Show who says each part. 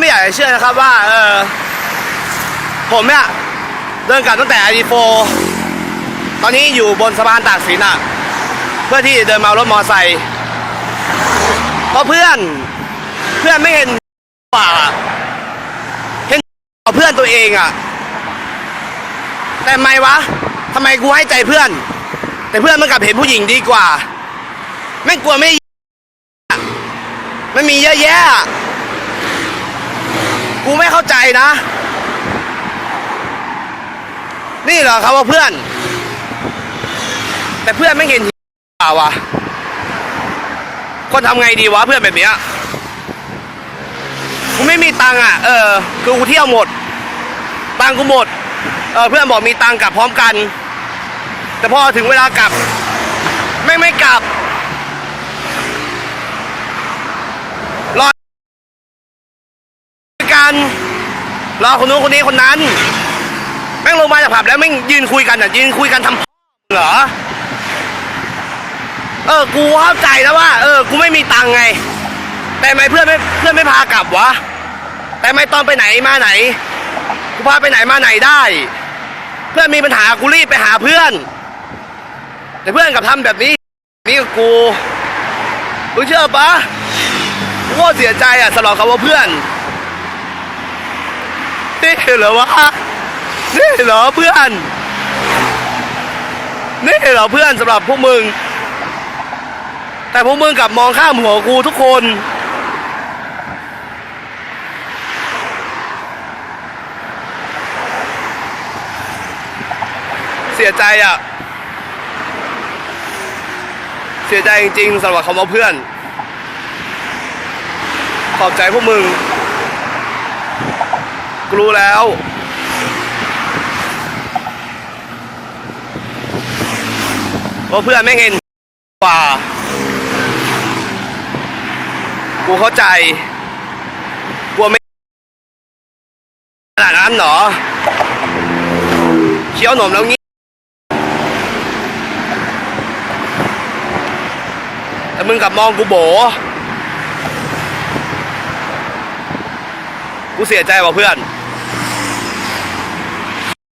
Speaker 1: ไม่อยากจะเชื่อนะครับว่าเออผมเนี่ยเดินกลับตั้งแต่ไอดีโฟตอนนี้อยู่บนสะพานตากสินอะ เพื่อที่เดินมารถมอไซค์เพราะเพื่อนเพื่อนไม่เห็นกว่าเห็นเพื่อนตัวเองอะ แต่ทำไมวะทำไมกูให้ใจเพื่อน แต่เพื่อนมันกลับเห็นผู้หญิงดีกว่าแม่กลัวไม่มันมีเยอะแยะาใจนะ นี่เหรอครับว่าเพื่อน แต่เพื่อนไม่เห็นเปล่าวะคนทำไงดีวะเพื่อนแบบเนี้ยกูไม่มีตังค์อะ เออ คือกูเที่ยวหมด ตังค์กูหมด เออ เพื่อนบอกมีตังค์กลับพร้อมกัน แต่พอถึงเวลากลับ ไม่ไม่กลับรอกัน รอคนนู้นคนนี้คนนั้น แม่งลงมาจากผับแล้วแม่งยืนคุยกันอะยืนคุยกันทำเหรอ เออ กูเข้าใจแล้วว่า เออ กูไม่มีตังไง แต่ไมเพื่อนไม่เพื่อนไม่พากลับวะ แต่ไม่ตอนไปไหนมาไหน กูพาไปไหนมาไหนได้ เพื่อนมีปัญหากูรีบไปหาเพื่อน แต่เพื่อนกลับทำแบบนี้นี่กับกูมึงเชื่อปะกูเสียใจอะสำหรับคำว่าเพื่อน นี่เหรอวะนี่เหรอเพื่อน นี่เหรอเพื่อนสำหรับพวกมึง แต่พวกมึงกลับมองข้ามหัวกูทุกคนเสียใจอะ เสียใจจริงๆสำหรับคำว่าเพื่อน ขอบใจพวกมึง รู้แล้วว่าเพื่อนไม่เห็นกว่า กูเข้าใจกลัวไม่ขนาดนั้นหรอเคี้ยวหนมแล้วงี้แต่มึงกลับมองกูโบกูเสียใจว่ะเพื่อน